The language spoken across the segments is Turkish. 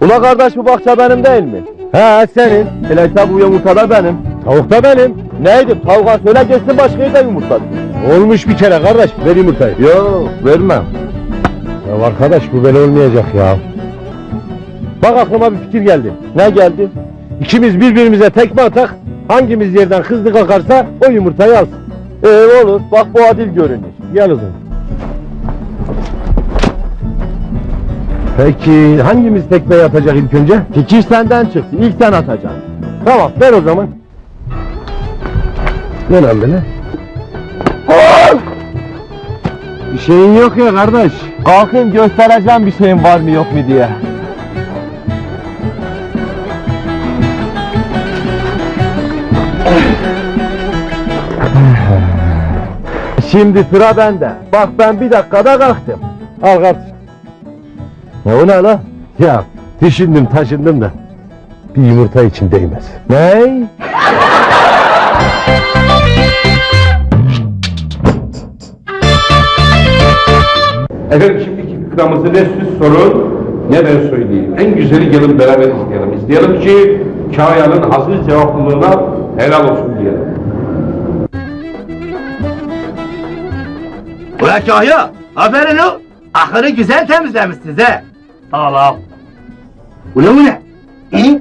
Ula kardeş bu bahçe benim değil mi? He senin. Öyleyse bu yumurta da benim. Tavuk da benim. Neydi? Tavuğa söyle geçsin başka yerde yumurta. Olmuş bir kere kardeş. Ver yumurtayı. Yok vermem. Ya arkadaş bu böyle olmayacak ya. Bak aklıma bir fikir geldi. Ne geldi? İkimiz birbirimize tekme atak. Hangimiz yerden hızlı kalkarsa o yumurtayı alsın. Ee olur. Bak bu adil görünür. Gel o zaman. Peki hangimiz tekme atacak ilk önce? Fikir senden çıktı. İlk sen atacaksın. Tamam ver o zaman. Ne lan böyle? Bir şeyin yok ya kardeş. Kalkın göstereceğim bir şeyin var mı yok mu diye. Şimdi sıra bende. Bak ben bir dakikada kalktım. Al kardeşim. Ya o ne la? Ya düşündüm taşındım da bir yumurta için değmez. Ne? Efendim şimdiki fıkramızı ne siz sorun ne ben söyleyeyim. En güzeli gelin beraber izleyelim. İzleyelim ki Kaya'nın aziz cevaplılığına helal olsun diyelim. Ulan Kahya, aferin o. Ahırı güzel temizlemişsiniz he. Al al. Bu ne? Hı?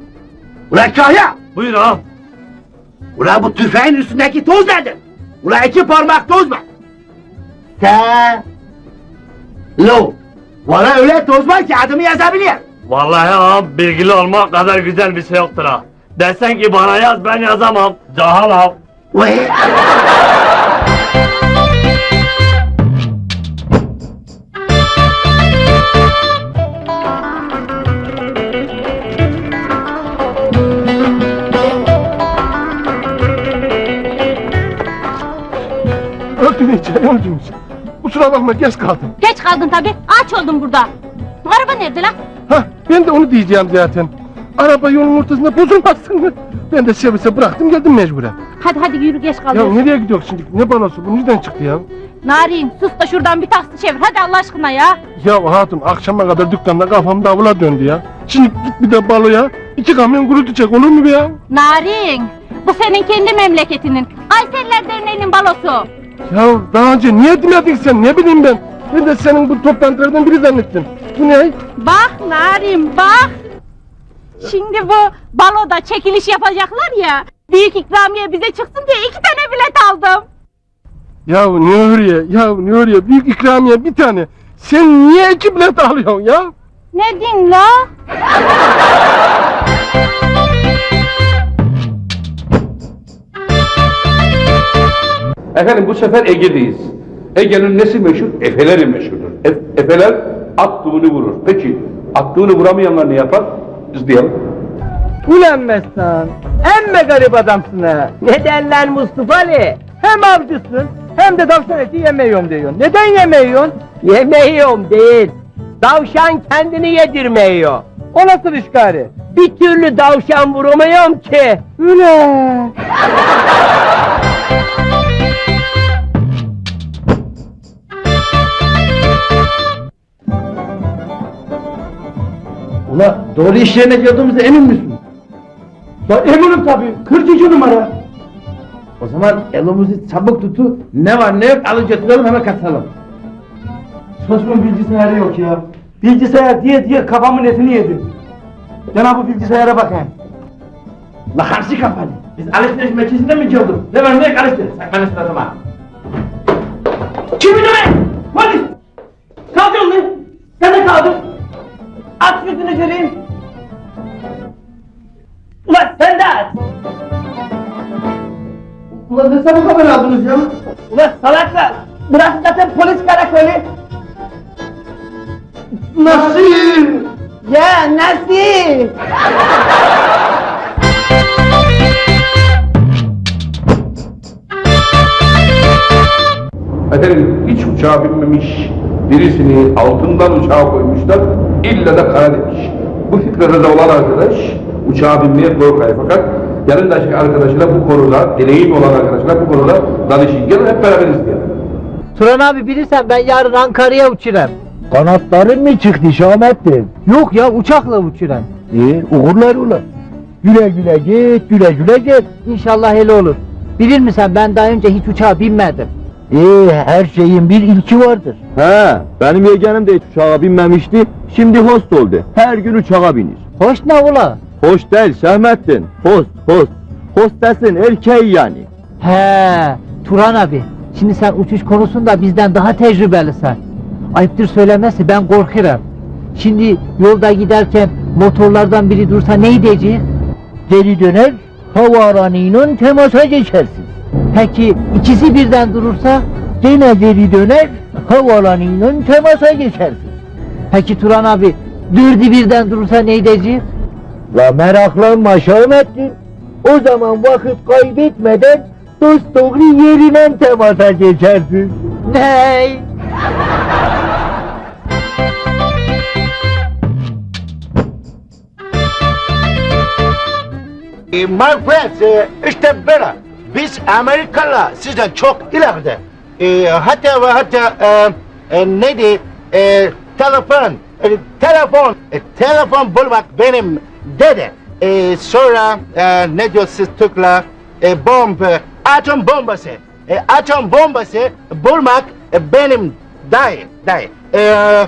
Ulan Kahya! Buyur ağam. Ulan bu tüfeğin üstündeki toz nedir? Ulan iki parmak toz mu? Sen... Lo! Valla öyle toz var ki adımı yazabiliyor. Vallahi ağam bilgili olmak kadar güzel bir şey yoktur ha. Desen ki bana yaz ben yazamam. Cahal ağam. İçeri öldüm. Kusura bakma geç kaldım. Geç kaldın tabi. Aç oldum burada. Araba nerede lan? Hah ben de onu diyeceğim zaten. Araba yolun ortasında bozulmasın mı? Ben de servise bıraktım geldim mecburen. Hadi hadi yürü geç Ya kalıyorsun. nereye gidiyor şimdi? Ne balosu bu? Nereden çıktı ya? Narin sus da şuradan bir taksi çevir. Hadi Allah aşkına ya. Ya hatun akşama kadar dükkanda kafam davula döndü ya. Şimdi git bir de baloya. iki kamyon gurultu çek olur mu be ya? Narin. Bu senin kendi memleketinin. Ayserler Derneği'nin balosu. Ya daha önce niye demedin sen? Ne bileyim ben. Ben de senin bu toplantılardan biri zannettim. Bu ne? Bak Narin bak. Şimdi bu baloda çekiliş yapacaklar ya. Büyük ikramiye bize çıksın diye iki tane bilet aldım. Ya ne oraya? Ya ne oraya? Büyük ikramiye bir tane. Sen niye iki bilet alıyorsun ya? Ne din la? Efendim bu sefer Ege'deyiz. Ege'nin nesi meşhur? Efeleri meşhurdur. Ef- efeler attığını vurur. Peki attığını vuramayanlar ne yapar? İzleyelim. Ulan Mestan, emme garip adamsın ha. Ne derler Mustafa Ali? Hem avcısın, hem de tavşan eti yemiyorum diyorsun. Neden yemiyorsun? Yemiyorum değil. Tavşan kendini yedirmiyor. O nasıl iş gari? Bir türlü tavşan vuramıyorum ki. Ulan. Doğru iş yerine geldiğimize emin misin? Ya eminim tabii. 42 numara. O zaman elimizi çabuk tutu, ne var ne yok alıp götürelim hemen kaçalım. Saçma bilgisayarı yok ya. Bilgisayar diye diye kafamın etini yedi. Cana bu bilgisayara bakayım. La hamsi kafalı. Biz alışveriş merkezinde mi geldik? Ne var ne yok alışveriş. Saklanın suratıma. Kim be? Polis! Kalkın lan! Sen de kaldın. At yüzünü göreyim. Ulan sen de at. Ulan ne sabah haber aldınız ya? Ulan salaklar! Burası zaten polis karakolü. Nasıl? Ya nasıl? Efendim hiç uçağa binmemiş birisini altından uçağa koymuşlar. İlla da kara demiş. Bu fikrede de olan arkadaş uçağa binmeye korkar fakat yanındaki arkadaşına bu konuda, deneyim olan arkadaşına bu konuda danışın. Gelin hep beraber izleyelim. Turan abi bilirsen ben yarın Ankara'ya uçurum. Kanatların mı çıktı Şahmettin? Yok ya uçakla uçuran. İyi, uğurlar ulan. Güle güle git, güle güle git. İnşallah hele olur. Bilir misin ben daha önce hiç uçağa binmedim. İyi, her şeyin bir ilki vardır. He, benim yeğenim de hiç uçağa binmemişti. Şimdi host oldu. Her gün uçağa binir. Hoş ne ula? Hoş değil Şahmettin. Host, host. Hostesin erkeği yani. He, Turan abi. Şimdi sen uçuş konusunda bizden daha tecrübelisin. Ayıptır söylemesi ben korkuyorum. Şimdi yolda giderken motorlardan biri dursa ne diyecek? Geri döner, havaalanıyla temasa geçersin. Peki ikisi birden durursa? Gene geri döner, havaalanıyla temasa geçersin. Peki Turan abi dördü birden durursa ne diyecek? La meraklanma Şahmettin. O zaman vakit kaybetmeden dost doğru yerine temasa geçersin. Ney? E, my friends, e, işte böyle. Biz Amerikalılar sizden çok ileride. E, hatta ve hatta e, e, neydi? E, telefon, e, telefon, e, telefon bulmak benim dede. E, sonra e, ne diyorsunuz Türkler? E, bomb, atom bombası. E, atom bombası bulmak e, benim dayı, dayı. E,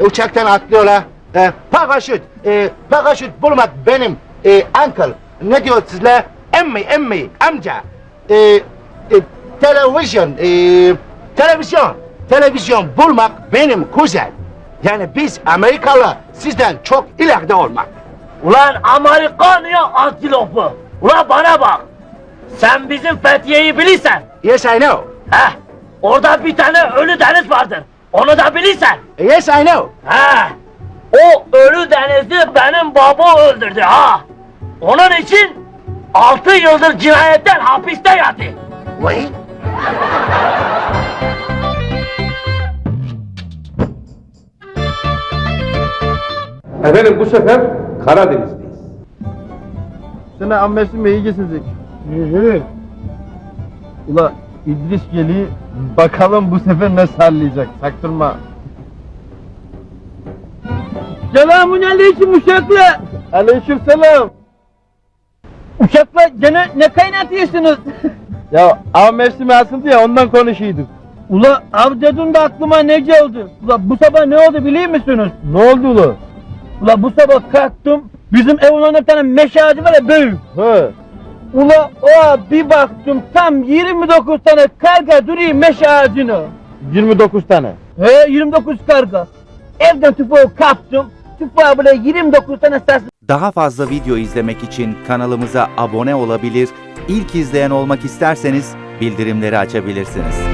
uçaktan atlıyorlar. E, paraşüt, e, paraşüt bulmak benim e, uncle. Ne diyor sizler? Emmi, emmi, amca. E, e, televizyon, e, televizyon, televizyon bulmak benim kuzen. Yani biz Amerikalı sizden çok ileride olmak. Ulan Amerikan ya antilopu. Ulan bana bak. Sen bizim Fethiye'yi bilirsen. Yes, I know. Heh. Orada bir tane ölü deniz vardır. Onu da bilirsen. Yes, I know. He. O ölü denizi benim baba öldürdü ha. Onun için altı yıldır cinayetten hapiste yattı. Wait. Efendim bu sefer Karadeniz'deyiz. Sana ammesin mi ilgisizlik? Yürü. Ula İdris geli bakalım bu sefer ne sallayacak saktırma. Selamun aleyküm uşaklar. Aleyküm selam. Uşaklar gene ne kaynatıyorsunuz? ya av mevsimi asıldı ya ondan konuşuyorduk. Ula av dedin de aklıma ne geldi? Ula bu sabah ne oldu biliyor musunuz? Ne oldu ula? Ula bu sabah kalktım bizim evin önünde bir tane meşe ağacı var ya büyük. He. Ula o bir baktım tam 29 tane karga duruyor meşe ağacına. 29 tane? He 29 karga. Evden tüfeği kaptım. Tüfeği böyle 29 tane ses Daha fazla video izlemek için kanalımıza abone olabilir, ilk izleyen olmak isterseniz bildirimleri açabilirsiniz.